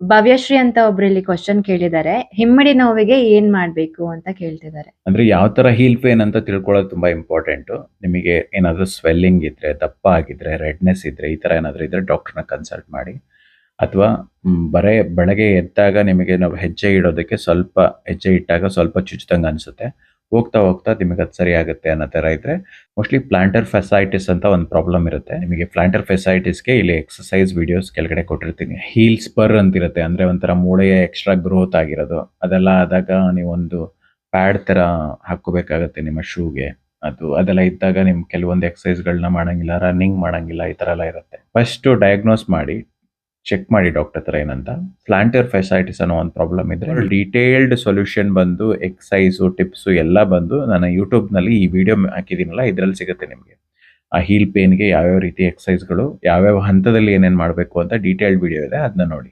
ಭವ್ಯಶ್ರೀ ಅಂತ ಒಬ್ರು ಇಲ್ಲಿ ಕ್ವಶನ್ ಕೇಳಿದ್ದಾರೆ ಹಿಮ್ಮಡಿ ನೋವಿಗೆ ಏನ್ ಮಾಡ್ಬೇಕು? ಅಂತ ಕೇಳ್ತಿದ್ದಾರೆ ಅಂದ್ರೆ ಯಾವ ತರ ಹೀಲ್ ಪೇನ್ ಅಂತ ತಿಳ್ಕೊಳ್ಳೋದು ತುಂಬಾ ಇಂಪಾರ್ಟೆಂಟ್ ನಿಮಗೆ ಏನಾದ್ರೂ ಸ್ವೆಲ್ಲಿಂಗ್ ಇದ್ರೆ ದಪ್ಪ ಆಗಿದ್ರೆ ರೆಡ್ನೆಸ್ ಇದ್ರೆ, ಈ ತರ ಏನಾದ್ರೂ ಇದ್ರೆ ಡಾಕ್ಟರ್ನ ಕನ್ಸಲ್ಟ್ ಮಾಡಿ. ಅಥವಾ ಬರೇ ಬೆಳಗ್ಗೆ ಎದ್ದಾಗ ನಿಮಗೆ ನಾವು ಹೆಜ್ಜೆ ಇಡೋದಕ್ಕೆ ಸ್ವಲ್ಪ ಹೆಜ್ಜೆ ಇಟ್ಟಾಗ ಸ್ವಲ್ಪ ಚುಚ್ಚಿದಂಗೆ ಅನ್ಸುತ್ತೆ. ಹೋಗ್ತಾ ಹೋಗ್ತಾ ನಿಮಗೆ ಅದು ಸರಿ ಆಗುತ್ತೆ ಅನ್ನೋ ಥರ ಇದ್ರೆ ಮೋಸ್ಟ್ಲಿ ಪ್ಲಾಂಟರ್ ಫೆಸೈಟಿಸ್ ಅಂತ ಒಂದು ಪ್ರಾಬ್ಲಮ್ ಇರುತ್ತೆ. ನಿಮಗೆ ಪ್ಲಾಂಟರ್ ಫೆಸೈಟಿಸ್ಗೆ ಇಲ್ಲಿ ಎಕ್ಸಸೈಸ್ ವಿಡಿಯೋಸ್ ಕೆಳಗಡೆ ಕೊಟ್ಟಿರ್ತೀನಿ. ಹೀಲ್ ಸ್ಪರ್ ಅಂತ ಇರುತ್ತೆ ಅಂದ್ರೆ ಒಂಥರ ಮೂಳೆಯ ಎಕ್ಸ್ಟ್ರಾ ಗ್ರೋತ್ ಆಗಿರೋದು. ಅದೆಲ್ಲ ಆದಾಗ ನೀವೊಂದು ಪ್ಯಾಡ್ ತರ ಹಾಕೋಬೇಕಾಗತ್ತೆ ನಿಮ್ಮ ಶೂಗೆ ಅದು ಅದೆಲ್ಲ ಇದ್ದಾಗ ನಿಮ್ ಕೆಲವೊಂದು ಎಕ್ಸಸೈಸ್ಗಳನ್ನ ಮಾಡಂಗಿಲ್ಲ ರನ್ನಿಂಗ್ ಮಾಡಂಗಿಲ್ಲ, ಈ ಥರ ಎಲ್ಲ ಇರುತ್ತೆ. ಫಸ್ಟ್ ಡಯಾಗ್ನೋಸ್ ಮಾಡಿ ಚೆಕ್ ಮಾಡಿ ಡಾಕ್ಟರ್ ಹತ್ರ ಏನಂತ? ಪ್ಲಾಂಟರ್ ಫೆಸೈಟಿಸ್ ಅನ್ನೋ ಒಂದು ಪ್ರಾಬ್ಲಮ್ ಇದ್ರೆ ಡೀಟೇಲ್ಡ್ ಸೊಲ್ಯೂಷನ್ ಬಂದು ಎಕ್ಸೈಸು ಟಿಪ್ಸ್ ಎಲ್ಲ ಬಂದು ನಾನು ಯೂಟ್ಯೂಬ್ನಲ್ಲಿ ಈ ವಿಡಿಯೋ ಹಾಕಿದೀನಲ್ಲ ಇದ್ರಲ್ಲಿ ಸಿಗುತ್ತೆ ನಿಮಗೆ. ಆ ಹೀಲ್ ಪೇನ್ಗೆ ಯಾವ್ಯಾವ ರೀತಿ ಎಕ್ಸಸೈಸ್ಗಳು ಯಾವ್ಯಾವ ಹಂತದಲ್ಲಿ ಏನೇನ್ ಮಾಡಬೇಕು ಅಂತ ಡೀಟೇಲ್ಡ್ ವಿಡಿಯೋ ಇದೆ ಅದನ್ನ ನೋಡಿ.